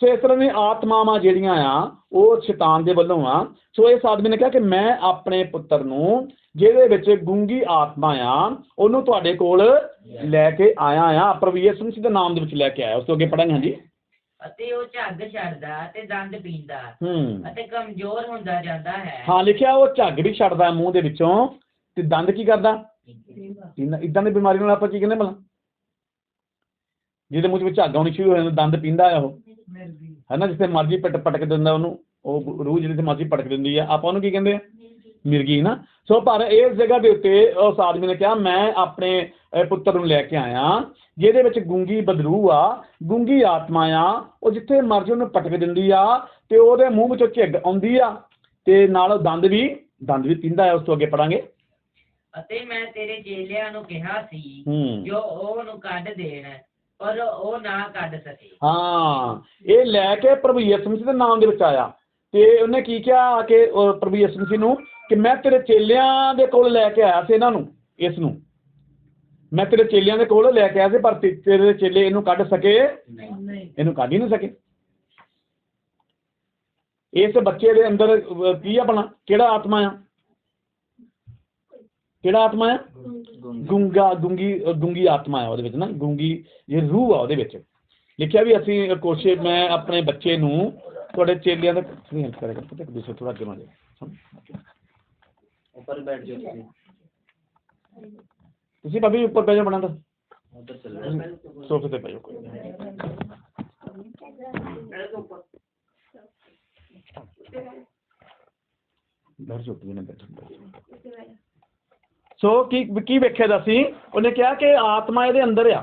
S1: ਸੋ ਇਸ ਤਰ੍ਹਾਂ ਦੀਆਂ ਆਤਮਾਵਾਂ ਜਿਹੜੀਆਂ ਆ ਉਹ ਸ਼ੈਤਾਨ ਦੇ ਵੱਲੋਂ ਆ। ਸੋ ਇਸ ਆਦਮੀ ਨੇ ਕਿਹਾ ਕਿ ਮੈਂ ਆਪਣੇ ਪੁੱਤਰ ਨੂੰ ਜਿਹਦੇ ਵਿੱਚ ਗੁੰਗੀ ਆਤਮਾ ਆ ਉਹਨੂੰ ਤੁਹਾਡੇ ਕੋਲ ਲੈ ਕੇ ਆਇਆ ਆ। ਪ੍ਰਭੂ ਯਿਸੂ ਮਸੀਹ ਦੇ ਨਾਮ ਦੇ ਵਿੱਚ ਲੈ ਕੇ ਆਇਆ। ਉਸ ਤੋਂ ਅੱਗੇ ਪੜਾਂਗੇ ਹਾਂਜੀ।
S3: ਅਤੇ ਉਹ ਝੱਗ ਛੱਡਦਾ ਤੇ ਦੰਦ ਪੀਂਦਾ
S1: ਹੂੰ।
S3: ਅਤੇ ਕਮਜ਼ੋਰ ਹੁੰਦਾ ਜਾਂਦਾ ਹੈ।
S1: ਹਾਂ ਲਿਖਿਆ ਉਹ ਝੱਗ ਵੀ ਛੱਡਦਾ ਹੈ ਮੂੰਹ ਦੇ ਵਿੱਚੋਂ। ਤੇ ਦੰਦ ਕੀ ਕਰਦਾ? ਇਦਾਂ ਦੀ ਬਿਮਾਰੀ ਨਾਲ ਆਪਾਂ ਕੀ ਕਹਿੰਦੇ ਭਲਾ? ਜਿਹਦੇ ਮੂੰਹ ਵਿੱਚ ਝੱਗ ਆਉਣੀ ਸ਼ੁਰੂ ਹੋ ਜਾਂਦਾ ਦੰਦ ਪੀਂਦਾ ਆ ਉਹ। ਹੈ ਨਾ ਜਿੱਥੇ ਮਰਜ਼ੀ ਪਟ ਪਟਕ ਦਿੰਦਾ ਉਹਨੂੰ ਉਹ ਰੂਹ ਜਿਹਦੇ ਤੇ ਮਰਜ਼ੀ ਪਟਕ ਦਿੰਦੀ ਆ। ਆਪਾਂ ਉਹਨੂੰ ਕੀ ਕਹਿੰਦੇ ਆ? ਮਿਰਗੀ ਨਾ। ਸੋ ਪਰ ਇਸ ਜਗ੍ਹਾ ਦੇ ਉੱਤੇ ਉਸ ਆਦਮੀ ਨੇ ਕਿਹਾ ਮੈਂ ਆਪਣੇ ਪੁੱਤਰ ਨੂੰ ਲੈ ਕੇ ਆਇਆ ਜਿਹਦੇ ਵਿੱਚ ਗੁੰਗੀ ਬਦਰੂ ਆ ਗੁੰਗੀ ਆਤਮਾ ਆ ਉਹ ਜਿੱਥੇ ਮਰਜ਼ੀ ਉਹਨੂੰ ਪਟਕ ਦਿੰਦੀ ਆ ਤੇ ਉਹਦੇ ਮੂੰਹ ਵਿੱਚੋਂ ਝਿੱਗ ਆਉਂਦੀ ਆ ਤੇ ਨਾਲ ਦੰਦ ਵੀ ਦੰਦ ਵੀ ਪੀਂਦਾ ਆ ਉਸ ਤੋਂ ਅੱਗੇ ਪੜਾਂਗੇ।
S3: ਅਤੇ ਮੈਂ ਤੇਰੇ ਚੇਲਿਆਂ ਨੂੰ ਕਿਹਾ ਸੀ
S1: ਹੂੰ।
S3: ਜੋ ਉਹਨੂੰ ਕੱਢ ਦੇਣ ਪਰ ਉਹ ਨਾ ਕੱਢ ਸਕੇ।
S1: ਹਾਂ ਇਹ ਲੈ ਕੇ ਪ੍ਰਭੂ ਯਿਸੂ ਮਸੀਹ ਦੇ ਨਾਮ ਦੇ ਵਿੱਚ ਆਇਆ। ਤੇ ਉਹਨੇ ਕੀ ਕਿਹਾ ਕਿ ਉਹ ਪ੍ਰਭੂ ਯਿਸੂ ਮਸੀਹ ਨੂੰ ਕਿ ਮੈਂ ਤੇਰੇ ਚੇਲਿਆਂ ਦੇ ਕੋਲ ਲੈ ਕੇ ਆਇਆ ਸੀ ਇਹਨਾਂ ਨੂੰ ਇਸ ਨੂੰ। ਮੈਂ ਤੇਰੇ ਚੇਲਿਆਂ ਦੇ ਕੋਲ ਲੈ ਕੇ ਆਇਆ ਸੀ ਪਰ ਤੇ- ਤੇਰੇ ਚੇਲੇ ਇਹਨੂੰ ਕੱਢ ਸਕੇ ਇਹਨੂੰ ਕੱਢ ਹੀ ਨਹੀਂ ਸਕੇ। ਇਸ ਬੱਚੇ ਦੇ ਅੰਦਰ ਅਹ, ਕੀ ਆ ਬਣਾ ਕਿਹੜਾ ਆਤਮਾ ਆ? ਕਿਹੜਾ ਆਤਮਾ ਹੈ? ਗੁੰਗਾ। ਗੁੰਗੀ ਗੁੰਗੀ ਆਤਮਾ ਹੈ ਉਹਦੇ ਵਿੱਚ ਨਾ ਗੁੰਗੀ ਇਹ ਰੂਹ ਆ ਉਹਦੇ ਵਿੱਚ। ਲਿਖਿਆ ਵੀ ਅਸੀਂ ਕੋਸ਼ਿਸ਼ ਮੈਂ ਆਪਣੇ ਬੱਚੇ ਨੂੰ ਤੁਹਾਡੇ ਚੇਲਿਆਂ ਦਾ ਨਹੀਂ ਹੈਲਪ ਕਰੇਗਾ ਪਤਾ ਕਿ ਦੂਸਰੇ ਥੋੜਾ ਅੱਗੇ ਮਾ ਜਾਓ
S2: ਉੱਪਰ ਬੈਠ ਜਾਓ ਤੁਸੀਂ।
S1: ਤੁਸੀਂ ਭਾਬੀ ਉੱਪਰ ਬੈਠ ਜਾਓ ਬਣਾ
S2: ਦਾ
S1: ਸੋਫੇ ਤੇ ਪੈ ਜਾਓ। ਕੋਈ ਬੈਠ ਜਾਓ ਤੁਸੀਂ ਨਾ ਬੈਠੋ ਸੋ ਕੀ ਕੀ ਵੇਖਿਆ ਦਾ ਸੀ? ਉਹਨੇ ਕਿਹਾ ਕਿ ਆਤਮਾ ਇਹਦੇ ਅੰਦਰ ਆ।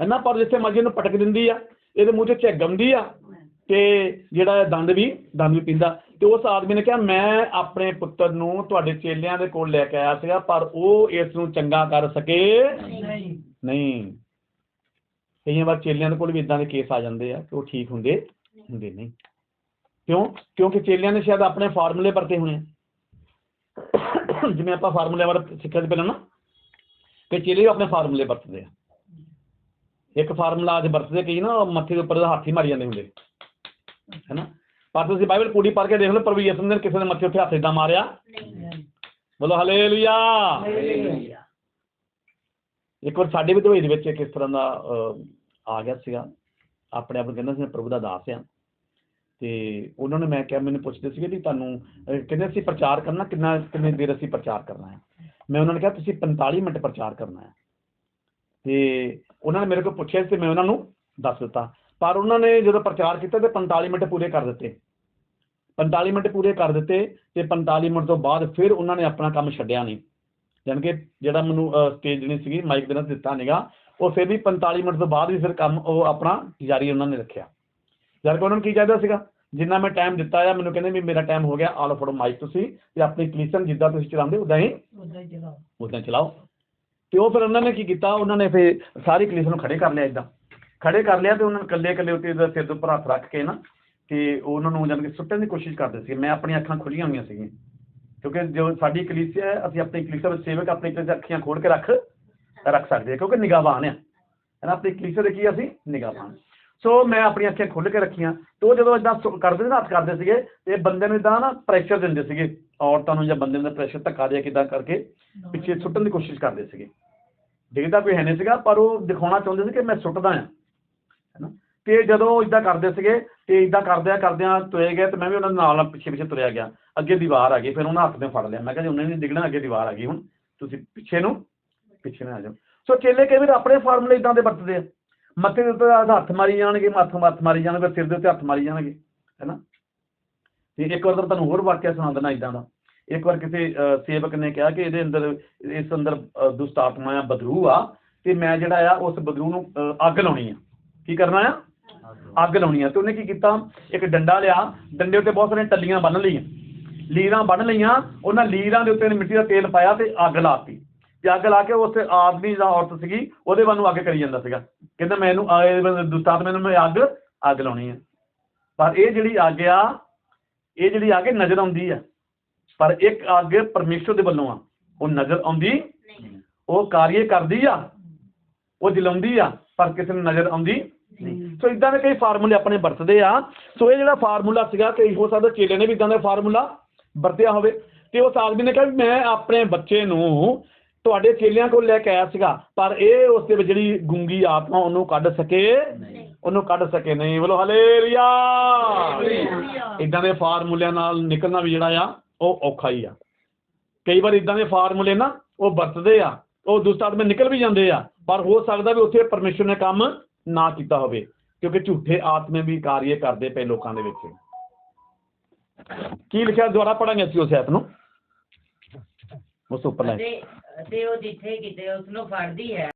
S1: ਹੈਨਾ? ਪਰ ਜਿੱਥੇ ਮਰਜ਼ੀ ਨੂੰ ਪਟਕ ਦਿੰਦੀ ਆ। ਇਹਦੇ ਮੂੰਹ 'ਚ ਝੱਗ ਆਉਂਦੀ ਆ। ਤੇ ਜਿਹੜਾ ਦੰਦ ਵੀ ਦੰਦ ਵੀ ਪੀਂਦਾ। ਤੇ ਉਸ ਆਦਮੀ ਨੇ ਕਿਹਾ ਮੈਂ ਆਪਣੇ ਪੁੱਤਰ ਨੂੰ ਤੁਹਾਡੇ ਚੇਲਿਆਂ ਦੇ ਕੋਲ ਲੈ ਕੇ ਆਇਆ ਸੀਗਾ ਪਰ ਉਹ ਇਸ ਨੂੰ ਚੰਗਾ ਕਰ ਸਕੇ ਨਹੀਂ। ਕਈਆਂ ਵਾਰ ਚੇਲਿਆਂ ਦੇ ਕੋਲ ਵੀ ਇਦਾਂ ਦੇ ਕੇਸ ਆ ਜਾਂਦੇ ਆ ਕਿ ਉਹ ਠੀਕ ਹੁੰਦੇ ਹੁੰਦੇ ਨਹੀਂ। ਕਿਉਂ? ਕਿਉਂਕਿ ਚੇਲਿਆਂ ਨੇ ਸ਼ਾਇਦ ਆਪਣੇ ਫਾਰਮੂਲੇ ਵਰਤੇ ਹੋਣੇ ਆ। ਜਿਵੇਂ ਆਪਾਂ ਫਾਰਮੂਲੇ ਬਾਰੇ ਸਿੱਖਿਆ ਸੀ ਪਹਿਲਾਂ ਨਾ, ਕਿ ਚੇਲੇ ਆਪਣੇ ਫਾਰਮੂਲੇ ਵਰਤਦੇ ਆ। ਇੱਕ ਫਾਰਮੂਲਾ ਅੱਜ ਵਰਤਦੇ ਕਈ ਨਾ, ਮੱਥੇ ਦੇ ਉੱਪਰ ਹੱਥ ਹੀ ਮਾਰੀ ਜਾਂਦੇ ਹੁੰਦੇ। ਹੈਨਾ? ਪਰ ਤੁਸੀਂ ਬਾਈਬਲ ਪੂਰੀ ਪੜ੍ਹ ਕੇ ਦੇਖ ਲਓ, ਪ੍ਰਭੂ ਯਿਸੂ ਨੇ ਕਿਸੇ ਦੇ ਮੱਥੇ ਉੱਤੇ ਹੱਥ ਇਦਾਂ ਮਾਰਿਆ। ਬੋਲੋ ਹਾਲੇਲੂਇਆ। ਇੱਕ ਵਾਰ ਸਾਡੇ ਵੀ ਦੁਬਈ ਦੇ ਵਿੱਚ ਇੱਕ ਇਸ ਤਰ੍ਹਾਂ ਦਾ ਆ ਗਿਆ ਸੀਗਾ। ਆਪਣੇ ਆਪ ਨੂੰ ਕਹਿੰਦਾ ਸੀ ਮੈਂ ਪ੍ਰਭੂ ਦਾ ਦਾਸ ਆ। ਤੇ ਉਹਨਾਂ ਨੇ ਮੈਂ ਕਿਹਾ ਮੈਨੂੰ ਪੁੱਛਦੇ ਸੀਗੇ ਵੀ ਤੁਹਾਨੂੰ ਅਹ, ਕਹਿੰਦੇ ਅਸੀਂ ਪ੍ਰਚਾਰ ਕਰਨਾ ਕਿੰਨਾ ਕਿੰਨੀ ਦੇਰ ਅਸੀਂ ਪ੍ਰਚਾਰ ਕਰਨਾ ਹੈ? ਮੈਂ ਉਹਨਾਂ ਨੇ ਕਿਹਾ ਤੁਸੀਂ 45 ਮਿੰਟ ਪ੍ਰਚਾਰ ਕਰਨਾ ਹੈ। ਤੇ ਉਹਨਾਂ ਨੇ ਮੇਰੇ ਕੋਲ ਪੁੱਛਿਆ ਸੀ ਤੇ ਮੈਂ ਉਹਨਾਂ ਨੂੰ ਦੱਸ ਦਿੱਤਾ। ਪਰ ਉਹਨਾਂ ਨੇ ਜਦੋਂ ਪ੍ਰਚਾਰ ਕੀਤਾ ਤੇ 45 ਮਿੰਟ ਪੂਰੇ ਕਰ ਦਿੱਤੇ। 45 ਮਿੰਟ ਪੂਰੇ ਕਰ ਦਿੱਤੇ ਤੇ 45 ਮਿੰਟ ਤੋਂ ਬਾਅਦ ਫਿਰ ਉਹਨਾਂ ਨੇ ਆਪਣਾ ਕੰਮ ਛੱਡਿਆ ਨਹੀਂ। ਜਾਣੀ ਕਿ ਜਿਹੜਾ ਮੈਨੂੰ ਸਟੇਜ ਨਹੀਂ ਸੀਗੀ ਮਾਈਕ ਦੇਣਾ ਦਿੱਤਾ ਨੀਗਾ ਉਹ ਫਿਰ ਵੀ 45 ਮਿੰਟ ਤੋਂ ਬਾਅਦ ਵੀ ਫਿਰ ਕੰਮ ਉਹ ਆਪਣਾ ਜਾਰੀ ਉਹਨਾਂ ਨੇ ਰੱਖਿਆ। ਜਦ ਕਿ ਉਹਨਾਂ ਨੂੰ ਕੀ ਚਾਹੀਦਾ ਸੀਗਾ? ਜਿੰਨਾ ਮੈਂ ਟਾਈਮ ਦਿੱਤਾ ਆ ਮੈਨੂੰ ਕਹਿੰਦੇ ਵੀ ਮੇਰਾ ਟਾਈਮ ਹੋ ਗਿਆ ਆਲੋ ਫੜੋ ਮਾਈਕ ਤੁਸੀਂ ਤੇ ਆਪਣੀ ਕਲੀਸਨ ਜਿੱਦਾਂ ਤੁਸੀਂ ਚਲਾਉਂਦੇ ਉਦਾਂ ਹੀ ਉਦਾਂ ਚਲਾਓ। ਤੇ ਉਹ ਫਿਰ ਉਹਨਾਂ ਨੇ ਕੀ ਕੀਤਾ? ਉਹਨਾਂ ਨੇ ਫਿਰ ਸਾਰੀ ਕਲੀਸਨ ਨੂੰ ਖੜੇ ਕਰ ਲਿਆ ਇਦਾਂ ਖੜੇ ਕਰ ਲਿਆ ਤੇ ਉਹਨਾਂ ਨੇ ਇਕੱਲੇ ਇਕੱਲੇ ਉੱਤੇ ਸਿਰ ਦੇ ਉੱਪਰ ਹੱਥ ਰੱਖ ਕੇ ਨਾ ਤੇ ਉਹਨਾਂ ਨੂੰ ਜਾਣੀ ਕਿ ਸੁੱਟਣ ਦੀ ਕੋਸ਼ਿਸ਼ ਕਰਦੇ ਸੀ ਮੈਂ ਆਪਣੀਆਂ ਅੱਖਾਂ ਖੁੱਲੀਆਂ ਹੋਈਆਂ ਸੀਗੀਆਂ। ਕਿਉਂਕਿ ਜੋ ਸਾਡੀ ਕਲੀਸਿਆ ਹੈ ਅਸੀਂ ਆਪਣੀ ਕਲੀਸਿਆ ਵਿੱਚ ਸੇਵਕ ਆਪਣੀ ਕਲੀਸਿਆ ਅੱਖੀਆਂ ਖੋਲ ਕੇ ਰੱਖ ਰੱਖ ਸਕਦੇ ਹਾਂ ਕਿਉਂਕਿ ਨਿਗਾਹਵਾਨ ਆ। ਨਾ? ਆਪਣੀ ਕਲੀਸੇ ਦੇ ਕੀ ਅਸੀਂ? ਨਿਗਾਹ ਪਾਉਣੀ ਸੋ ਮੈਂ ਆਪਣੀਆਂ ਅੱਖਾਂ ਖੁੱਲ੍ਹ ਕੇ ਰੱਖੀਆਂ। ਤੇ ਉਹ ਜਦੋਂ ਇਦਾਂ ਕਰਦੇ ਸੀ ਨਾ ਹੱਥ ਕਰਦੇ ਸੀਗੇ ਤੇ ਬੰਦੇ ਨੂੰ ਇਦਾਂ ਨਾ ਪ੍ਰੈਸ਼ਰ ਦਿੰਦੇ ਸੀਗੇ। ਔਰਤਾਂ ਨੂੰ ਜਾਂ ਬੰਦੇ ਨੂੰ ਪ੍ਰੈਸ਼ਰ ਧੱਕਾ ਦੇ ਕਿਦਾਂ ਕਰਕੇ ਪਿੱਛੇ ਸੁੱਟਣ ਦੀ ਕੋਸ਼ਿਸ਼ ਕਰਦੇ ਸੀਗੇ। ਡਿੱਗਦਾ ਕੋਈ ਹੈ ਨਹੀਂ ਸੀਗਾ ਪਰ ਉਹ ਦਿਖਾਉਣਾ ਚਾਹੁੰਦੇ ਸੀ ਕਿ ਮੈਂ ਸੁੱਟਦਾ ਆ ਹੈਨਾ ਤੇ ਜਦੋਂ ਇਦਾਂ ਕਰਦੇ ਸੀਗੇ ਤੇ ਇਦਾਂ ਕਰਦਿਆਂ ਕਰਦਿਆਂ ਤੁਰੇ ਗਏ ਤੇ ਮੈਂ ਵੀ ਉਹਨਾਂ ਦੇ ਨਾਲ ਪਿੱਛੇ ਪਿੱਛੇ ਤੁਰਿਆ ਗਿਆ। ਅੱਗੇ ਦੀਵਾਰ ਆ ਗਈ ਫਿਰ ਉਹਨਾਂ ਹੱਥ ਨੇ ਫੜ ਲਿਆ। ਮੈਂ ਕਿਹਾ ਜੀ ਉਹਨੇ ਨਹੀਂ ਡਿੱਗਣਾ ਅੱਗੇ ਦੀਵਾਰ ਆ ਗਈ ਹੁਣ। ਤੁਸੀਂ ਪਿੱਛੇ ਨੂੰ ਪਿੱਛੇ ਨੂੰ ਆ ਜਾਓ। ਸੋ ਚੇਲੇ ਕਈ ਵਾਰ ਆਪਣੇ ਫਾਰਮੂਲੇ ਇਦਾਂ ਦੇ ਵਰਤਦੇ ਆ। ਮੱਥੇ ਦੇ ਉੱਤੇ ਹੱਥ ਮਾਰੀ ਜਾਣਗੇ ਮੱਥ ਮੱਥ ਮਾਰੀ ਜਾਣਗੇ ਸਿਰ ਦੇ ਉੱਤੇ ਹੱਥ ਮਾਰੀ ਜਾਣਗੇ ਹੈਨਾ? ਤੇ ਇੱਕ ਵਾਰ ਤਾਂ ਤੁਹਾਨੂੰ ਹੋਰ ਵਾਕਿਆ ਸੁਣਾ ਦਿੰਦਾ ਇਦਾਂ ਦਾ। ਇੱਕ ਵਾਰ ਕਿਸੇ ਸੇਵਕ ਨੇ ਕਿਹਾ ਕਿ ਇਹਦੇ ਅੰਦਰ ਇਸ ਅੰਦਰ ਅਹ, ਦੁਸ਼ਟ ਆਤਮਾ ਆ ਬਦਰੂ ਆ ਤੇ ਮੈਂ ਜਿਹੜਾ ਆ ਉਸ ਬਦਰੂ ਨੂੰ ਅੱਗ ਲਾਉਣੀ ਆ। ਕੀ ਕਰਨਾ ਆ? ਅੱਗ ਲਾਉਣੀ ਆ। ਤੇ ਉਹਨੇ ਕੀ ਕੀਤਾ? ਇੱਕ ਡੰਡਾ ਲਿਆ। ਡੰਡੇ ਉੱਤੇ ਬਹੁਤ ਸਾਰੀਆਂ ਟੱਲੀਆਂ ਬੰਨ ਲਈਆਂ। ਲੀਰਾਂ ਬੰਨ ਲਈਆਂ। ਉਹਨਾਂ ਲੀਰਾਂ ਦੇ ਉੱਤੇ ਮਿੱਟੀ ਦਾ ਤੇਲ ਪਾਇਆ ਤੇ ਅੱਗ ਲਾਤੀ ਤੇ ਅੱਗ ਲਾ ਕੇ ਉਸ ਆਦਮੀ ਜਾਂ ਔਰਤ ਸੀਗੀ ਉਹਦੇ ਵੱਲ ਨੂੰ ਅੱਗ ਕਰੀ ਜਾਂਦਾ ਸੀਗਾ। ਕਹਿੰਦਾ ਮੈਨੂੰ ਦੁਸਤਾਤ ਮੈਨੂੰ ਮੈਂ ਅੱਗ ਅੱਗ ਲਾਉਣੀ ਆ। ਪਰ ਇਹ ਜਿਹੜੀ ਅੱਗ ਆ ਇਹ ਜਿਹੜੀ ਅੱਗ ਨਜ਼ਰ ਆਉਂਦੀ ਆ। ਪਰ ਇੱਕ ਅੱਗ ਪਰਮੇਸ਼ਰ ਦੇ ਵੱਲੋਂ ਆ। ਉਹ ਨਜ਼ਰ ਆਉਂਦੀ ਉਹ ਕਾਰਜ ਕਰਦੀ ਆ। ਉਹ ਜਲਾਉਂਦੀ ਆ ਪਰ ਕਿਸੇ ਨੂੰ ਨਜ਼ਰ ਆਉਂਦੀ ਨਹੀਂ। ਸੋ ਇਦਾਂ ਦੇ ਕਈ ਫਾਰਮੂਲੇ ਆਪਣੇ ਵਰਤਦੇ ਆ। ਸੋ ਇਹ ਜਿਹੜਾ ਫਾਰਮੂਲਾ ਸੀਗਾ ਕਿ ਹੋ ਸਕਦਾ ਚੇਲੇ ਨੇ ਵੀ ਇਦਾਂ ਦਾ ਫਾਰਮੂਲਾ ਵਰਤਿਆ ਹੋਵੇ। ਤੇ ਉਸ ਆਦਮੀ ਨੇ ਕਿਹਾ ਮੈਂ ਆਪਣੇ ਬੱਚੇ ਨੂੰ ਤੁਹਾਡੇ ਚੇਲਿਆਂ ਕੋਲ ਲੈ ਕੇ ਆਇਆ ਸੀਗਾ ਪਰ ਇਹ ਉਸ ਦੇ ਵਿੱਚ ਜਿਹੜੀ ਗੁੰਗੀ ਆਤਮਾ ਉਹਨੂੰ ਕੱਢ ਸਕੇ ਉਹਨੂੰ ਕੱਢ ਸਕੇ ਨਹੀਂ। ਬੋਲੋ ਹਲੇਲੂਇਆ! ਇਦਾਂ ਦੇ ਫਾਰਮੂਲਿਆਂ ਨਾਲ ਨਿਕਲਣਾ ਵੀ ਜਿਹੜਾ ਆ ਉਹ ਔਖਾ ਹੀ ਆ। ਕਈ ਵਾਰ ਇਦਾਂ ਦੇ ਫਾਰਮੂਲੇ ਨਾ ਉਹ ਵਰਤਦੇ ਆ ਉਹ ਦੁਸ਼ਟ ਆਤਮੇ ਨਿਕਲ ਵੀ ਜਾਂਦੇ ਆ ਪਰ ਹੋ ਸਕਦਾ ਵੀ ਉੱਥੇ ਪਰਮੇਸ਼ਰ ਨੇ ਕੰਮ ਨਾ ਕੀਤਾ ਹੋਵੇ ਕਿਉਂਕਿ ਝੂਠੇ ਆਤਮੇ ਵੀ ਕਾਰਜ ਕਰਦੇ ਪਏ ਲੋਕਾਂ ਦੇ ਵਿੱਚ। ਕੀ ਲਿਖਿਆ ਦੁਆਰਾ ਪੜਾਂਗੇ ਅਸੀਂ ਉਸ ਐਤ ਨੂੰ? ਉਸ ਉੱਪਰ ਲੈ
S3: ਤੇ ਤੇ ਉਹ ਜਿੱਥੇ ਕਿਤੇ ਉਸ ਨੂੰ ਫੜਦੀ ਹੈ।